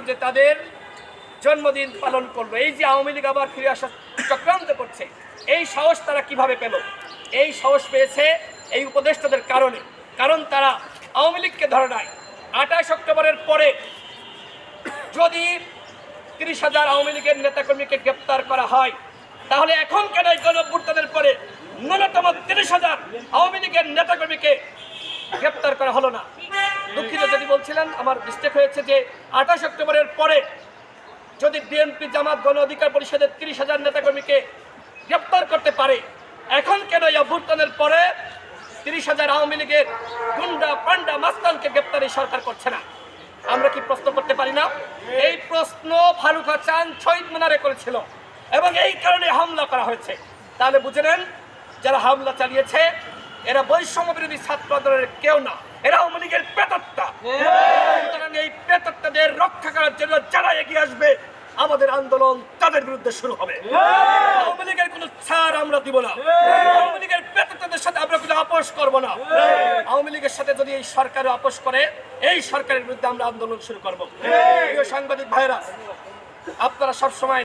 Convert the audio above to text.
সাহেব যে তাদের জন্মদিন পালন করল। এই যে আওয়ামী লীগ আবার ফিরে আসার চক্রান্ত করছে, এই সাহস তারা কীভাবে পেল? এই সাহস পেয়েছে এই উপদেষ্টাদের কারণে। কারণ তারা আওয়ামী লীগকে ধরে নাই আঠাশ অক্টোবরের পরে যদি তিরিশ হাজার আওয়ামী লীগের নেতাকর্মীকে গ্রেপ্তার করা হয়, তাহলে এখন কেন এই গণভ্যুত্থানের পরে ন্যূনতম তিরিশ হাজার আওয়ামী লীগের নেতাকর্মীকে গ্রেপ্তার করা হলো না? দুঃখিত, যদি বলছিলেন আমার মিস্টেক হয়েছে যে আঠাশ অক্টোবরের পরে যদি বিএনপি জামাত গণ অধিকার পরিষদের তিরিশ হাজার নেতাকর্মীকে গ্রেপ্তার করতে পারে, এখন কেন এই অভ্যুত্থানের পরে তিরিশ হাজার আওয়ামী লীগের গুন্ডা পান্ডা মাস্তানকে গ্রেপ্তার এই সরকার করছে না? আমরা কি প্রশ্ন করতে পারি না? এই প্রশ্ন ফারুক হাসান শহীদ মিনারে করেছিল এবং এই কারণে হামলা করা হয়েছে। তাহলে বুঝে নেন, যারা হামলা চালিয়েছে এরা বৈষম্য বিরোধী ছাত্র আন্দোলনের কেউ না। এরা আওয়ামী লীগের পেতত্তা এই পেতত্তাদের রক্ষা করার জন্য যারা এগিয়ে আসবে, আমাদের আন্দোলন তাদের বিরুদ্ধে শুরু হবে। আওয়ামী লীগের কোনো ছাড় আমরা দিব না। আওয়ামী লীগের পেতত্তাদের সাথে আমরা কোনো আপোষ করব না। আওয়ামী লীগের সাথে যদি এই সরকার আপোষ করে, এই সরকারের বিরুদ্ধে আমরা আন্দোলন শুরু করব। প্রিয় সাংবাদিক ভাইরা আপনারা সবসময়